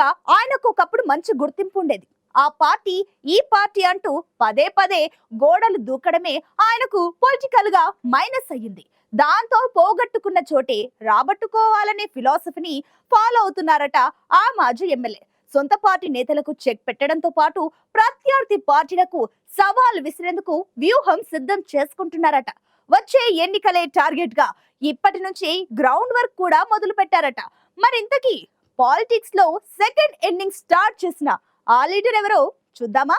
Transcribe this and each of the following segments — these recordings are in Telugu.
మాస్ ఆయనకు ఒకప్పుడు మంచి గుర్తింపు ఉండేది. ఆ పార్టీ ఈ పార్టీ అంటూ పదే పదే గోడలు దూకడమే ఆయనకు పొలిటికల్గా మైనస్ అయ్యింది. దాంతో పోగొట్టుకున్న చోటే రాబట్టుకోవాలనే ఫిలాసఫీని ఫాలో అవుతున్నారట ఆ మాజీ ఎమ్మెల్యే. సొంత పార్టీ నేతలకు చెక్ పెట్టడంతో పాటు ప్రత్యర్థి పార్టీలకు సవాల్ విసిరేందుకు వ్యూహం సిద్ధం చేసుకుంటున్నారట. వచ్చే ఎన్నికలే టార్గెట్గా ఇప్పటి నుంచి గ్రౌండ్ వర్క్ కూడా మొదలు పెట్టారట మరింతకీ పాలిటిక్స్లో సెకండ్ ఎండింగ్ స్టార్ట్ చేసిన ఆ లీడర్ ఎవరో చూద్దామా?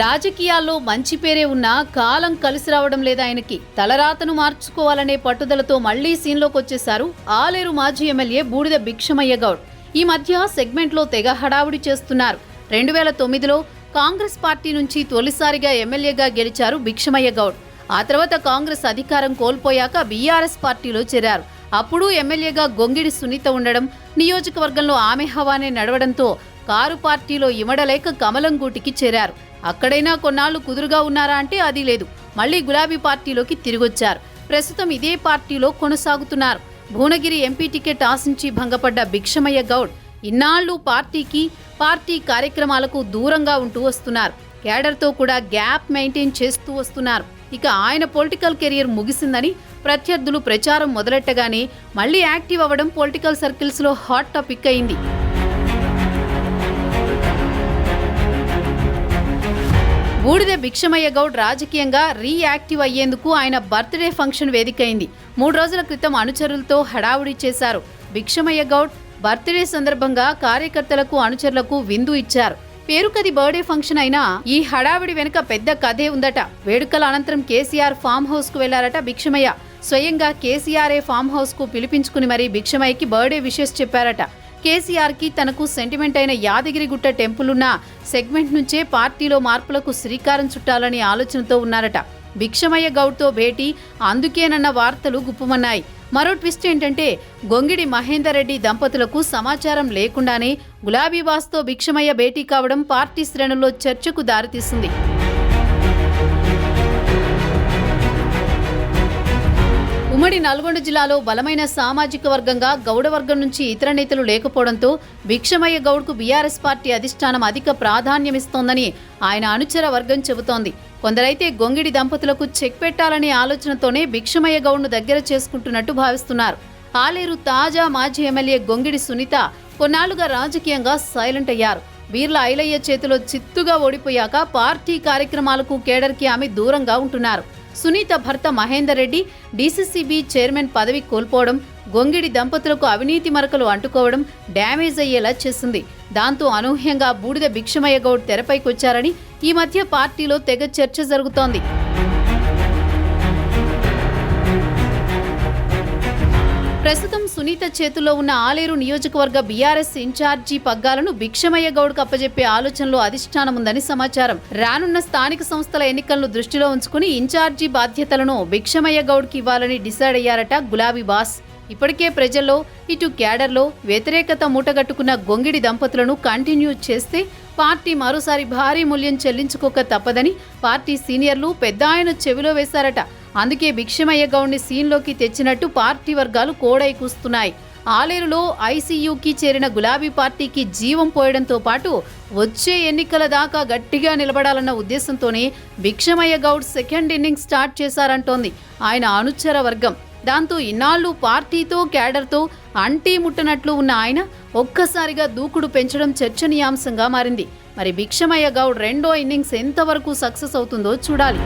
రాజకీయాల్లో మంచి పేరే ఉన్నా కాలం కలిసి రావడం లేదా ఆయనకి. తలరాతను మార్చుకోవాలనే పట్టుదలతో మళ్ళీ సీన్లోకి వచ్చేశారు ఆలేరు మాజీ ఎమ్మెల్యే బూడిద భిక్షమయ్య గౌడ్. ఈ మధ్య సెగ్మెంట్లో తెగ హడావుడి చేస్తున్నారు. రెండు వేల తొమ్మిదిలో కాంగ్రెస్ పార్టీ నుంచి తొలిసారిగా ఎమ్మెల్యేగా గెలిచారు భిక్షమయ్య గౌడ్. ఆ తర్వాత కాంగ్రెస్ అధికారం కోల్పోయాక బీఆర్ఎస్ పార్టీలో చేరారు. అప్పుడు ఎమ్మెల్యేగా గొంగిడి సునీత ఉండడం నియోజకవర్గంలో ఆమె హవానే నడవడంతో కారు పార్టీలో ఇమడలేక కమలంగూటికి చేరారు. అక్కడైనా కొన్నాళ్ళు కుదురుగా ఉన్నారా అంటే అది లేదు. మళ్ళీ గులాబీ పార్టీలోకి తిరిగొచ్చారు. ప్రస్తుతం ఇదే పార్టీలో కొనసాగుతున్నారు. భువనగిరి ఎంపీ టికెట్ ఆశించి భంగపడ్డ భిక్షమయ్య గౌడ్ ఇన్నాళ్ళు పార్టీకి పార్టీ కార్యక్రమాలకు దూరంగా ఉంటూ వస్తున్నారు. క్యాడర్తో కూడా గ్యాప్ మెయింటైన్ చేస్తూ వస్తున్నారు. ఇక ఆయన పొలిటికల్ కెరియర్ ముగిసిందని ప్రత్యర్థులు ప్రచారం మొదలెట్టగానే మళ్ళీ యాక్టివ్ అవ్వడం పొలిటికల్ సర్కిల్స్లో హాట్ టాపిక్ అయింది. బూడిద భిక్షమయ్య గౌడ్ రాజకీయంగా రీయాక్టివ్ అయ్యేందుకు ఆయన బర్త్డే ఫంక్షన్ వేదికైంది. మూడు రోజుల క్రితం అనుచరులతో హడావుడి చేశారు. భిక్షమయ్య గౌడ్ బర్త్డే సందర్భంగా కార్యకర్తలకు అనుచరులకు విందు ఇచ్చారు. పేరుకది బర్త్డే ఫంక్షన్ అయినా ఈ హడావిడి వెనుక పెద్ద కథే ఉందట. వేడుకల అనంతరం కేసీఆర్ ఫామ్ హౌస్కు వెళ్ళారట భిక్షమయ్య. స్వయంగా కేసీఆర్ఏ ఫామ్ హౌస్కు పిలిపించుకుని మరీ భిక్షమయ్యకి బర్త్డే విషెస్ చెప్పారట. కేసీఆర్కి తనకు సెంటిమెంట్ అయిన యాదగిరిగుట్ట టెంపుల్ ఉన్న సెగ్మెంట్ నుంచే పార్టీలో మార్పులకు శ్రీకారం చుట్టాలని ఆలోచనతో ఉన్నారట. భిక్షమయ్య గౌడ్తో భేటీ అందుకేనన్న వార్తలు గుప్పమన్నాయి. మరో ట్విస్ట్ ఏంటంటే గొంగిడి మహేందర్ రెడ్డి దంపతులకు సమాచారం లేకుండానే గులాబీబాస్తో భిక్షమయ్య భేటీ కావడం పార్టీ శ్రేణుల్లో చర్చకు దారితీస్తుంది ఉమ్మడి నల్గొండ జిల్లాలో బలమైన సామాజిక వర్గంగా గౌడ వర్గం నుంచి ఇతర నేతలు లేకపోవడంతో భిక్షమయ్య గౌడ్కు బీఆర్ఎస్ పార్టీ అధిష్టానం అధిక ప్రాధాన్యమిస్తోందని ఆయన అనుచర వర్గం చెబుతోంది. కొందరైతే గొంగిడి దంపతులకు చెక్ పెట్టాలనే ఆలోచనతోనే భిక్షమయ్య గౌడ్ను దగ్గర చేసుకుంటున్నట్టు భావిస్తున్నారు. ఆలేరు తాజా మాజీ ఎమ్మెల్యే గొంగిడి సునీత కొన్నాళ్ళుగా రాజకీయంగా సైలెంట్ అయ్యారు. బీర్ల ఐలయ్య చేతిలో చిత్తుగా ఓడిపోయాక పార్టీ కార్యక్రమాలకు కేడర్కి ఆమె దూరంగా ఉంటున్నారు. సునీత భర్త మహేందర్ రెడ్డి డీసీసీబీ చైర్మన్ పదవి కోల్పోవడం గొంగిడి దంపతులకు అవినీతి మరకలు అంటుకోవడం డ్యామేజ్ అయ్యేలా చేసింది. దాంతో అనూహ్యంగా బూడిద భిక్షమయ్య గౌడ్ తెరపైకొచ్చారని ఈ మధ్య పార్టీలో తెగ చర్చ జరుగుతోంది. ప్రస్తుతం సునీత చేతుల్లో ఉన్న ఆలేరు నియోజకవర్గ బీఆర్ఎస్ ఇన్ఛార్జి పగ్గాలను భిక్షమయ్య గౌడ్కు అప్పజెప్పే ఆలోచనలో అధిష్టానం ఉందని సమాచారం. రానున్న స్థానిక సంస్థల ఎన్నికలను దృష్టిలో ఉంచుకుని ఇన్ఛార్జి బాధ్యతలను భిక్షమయ్య గౌడ్కి ఇవ్వాలని డిసైడ్ అయ్యారట గులాబీ బాస్. ఇప్పటికే ప్రజల్లో ఇటు క్యాడర్లో వ్యతిరేకత మూటగట్టుకున్న గొంగిడి దంపతులను కంటిన్యూ చేస్తే పార్టీ మరోసారి భారీ మూల్యం చెల్లించుకోక తప్పదని పార్టీ సీనియర్లు పెద్ద ఆయన చెవిలో వేశారట. అందుకే భిక్షమయ్య గౌడ్ని సీన్లోకి తెచ్చినట్టు పార్టీ వర్గాలు కోడై కూస్తున్నాయి. ఆలేరులో ఐసీయూకి చేరిన గులాబీ పార్టీకి జీవం పోయడంతో పాటు వచ్చే ఎన్నికల దాకా గట్టిగా నిలబడాలన్న ఉద్దేశంతోనే Bhikshamaiah Goud second inning start చేశారంటోంది ఆయన అనుచర వర్గం. దాంతో ఇన్నాళ్ళు పార్టీతో క్యాడర్తో అంటీ ముట్టనట్లు ఉన్న ఆయన ఒక్కసారిగా దూకుడు పెంచడం చర్చనీయాంశంగా మారింది. మరి భిక్షమయ్య గౌడ్ రెండో ఇన్నింగ్స్ ఎంతవరకు సక్సెస్ అవుతుందో చూడాలి.